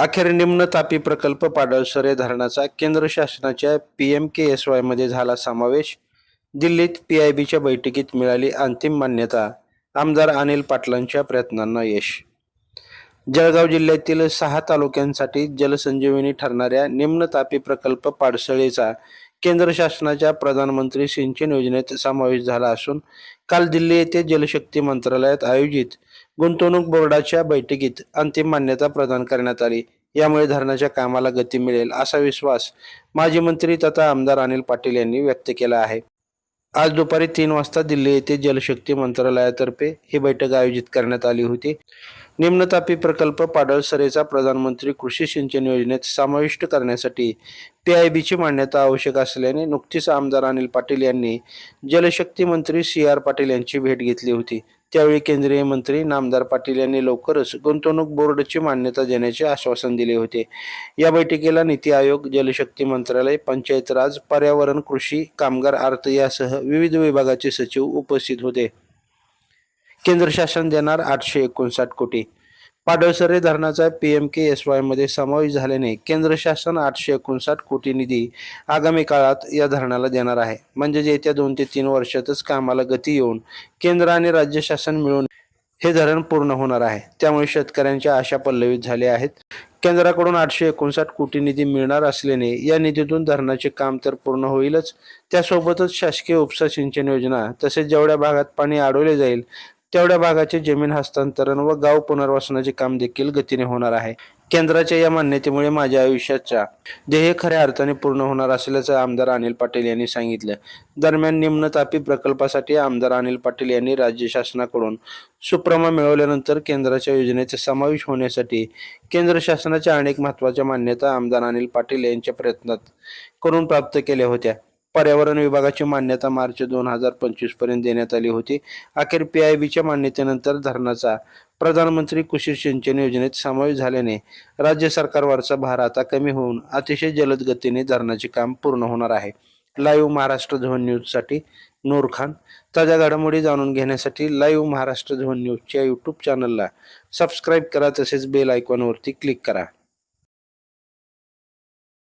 अखेर निम्न तापी प्रकल्प पाडळसरे धरणाचा केंद्र शासनाच्या पी एम के एस वायमध्ये झाला समावेश. दिल्लीत पी आय बीच्या बैठकीत मिळाली अंतिम मान्यता. आमदार अनिल पाटलांच्या प्रयत्नांना यश. जळगाव जिल्ह्यातील सहा तालुक्यांसाठी जलसंजीवनी ठरणाऱ्या निम्न तापी प्रकल्प पाडसळेचा केंद्र शासनाच्या प्रधानमंत्री सिंचन योजनेत समावेश झाला असून काल दिल्ली येथे जलशक्ती मंत्रालयात आयोजित गुंतवणूक बोर्डाच्या बैठकीत अंतिम मान्यता प्रदान करण्यात आली. यामुळे धरणाच्या कामाला गती मिळेल असा विश्वास माजी मंत्री तथा आमदार अनिल पाटील यांनी व्यक्त केला आहे. आज दुपारी तीन वाजता दिल्ली येथे जलशक्ती मंत्रालयातर्फे ही बैठक आयोजित करण्यात आली होती. निम्नतापी प्रकल्प पाडळसरेचा प्रधानमंत्री कृषी सिंचन योजनेत समाविष्ट करण्यासाठी पी आय बीची मान्यता आवश्यक असल्याने नुकतीच आमदार अनिल पाटील यांनी जलशक्ती मंत्री सी आर पाटील यांची भेट घेतली होती. त्यावेळी केंद्रीय मंत्री नामदार पाटील यांनी लवकरच गुंतवणूक बोर्डची मान्यता देण्याचे आश्वासन दिले होते. या बैठकीला नीती आयोग जलशक्ती मंत्रालय पंचायत राज पर्यावरण कृषी कामगार अर्थ यासह विविध विभागाचे सचिव उपस्थित होते. केंद्र शासन देणार आठशे एकोणसाठ कोटी. पाडळसरे धरणाचा पी एम के एस वायमध्ये समावेश झाल्याने केंद्र शासन आठशे एकोणसाठ कोटी निधी आगामी काळात या धरणाला देणार आहे. म्हणजे येत्या दोन ते तीन वर्षातच कामाला गती येऊन केंद्र आणि राज्य शासन मिळून हे धरण पूर्ण होणार आहे. त्यामुळे शेतकऱ्यांच्या आशा पल्लवित झाल्या आहेत. केंद्राकडून आठशे एकोणसाठ कोटी निधी मिळणार असल्याने या निधीतून धरणाचे काम तर पूर्ण होईलच. त्यासोबतच शासकीय उपसा सिंचन योजना तसेच जेवढ्या भागात पाणी अडवले जाईल तेवढ्या भागाचे जमीन हस्तांतरण व गाव पुनर्वसनाचे काम देखील गतीने होणार आहे. केंद्राच्या या मान्यतेमुळे माझ्या आयुष्याच्या ध्येय खऱ्या अर्थाने पूर्ण होणार असल्याचं आमदार अनिल पाटील यांनी सांगितलं. दरम्यान निम्न तापी प्रकल्पासाठी आमदार अनिल पाटील यांनी राज्य शासनाकडून सुप्रमा मिळवल्यानंतर केंद्राच्या योजनेचा समावेश होण्यासाठी केंद्र शासनाच्या अनेक महत्त्वाच्या मान्यता आमदार अनिल पाटील यांच्या प्रयत्नात करून प्राप्त केल्या होत्या. पर्यावरण विभागाची मान्यता मार्च दोन हजार पंचवीसपर्यंत देण्यात आली होती. अखेर पी आय बीच्या मान्यतेनंतर धरणाचा प्रधानमंत्री कृषी सिंचन योजनेत समावेश झाल्याने राज्य सरकारवरचा भार आता कमी होऊन अतिशय जलद गतीने धरणाचे काम पूर्ण होणार आहे. लाईव्ह महाराष्ट्र झोन न्यूजसाठी नूर खान. ताज्या घडामोडी जाणून घेण्यासाठी लाईव्ह महाराष्ट्र झोन न्यूजच्या यूट्यूब चॅनलला सबस्क्राईब करा तसेच बेल आयकॉनवरती क्लिक करा.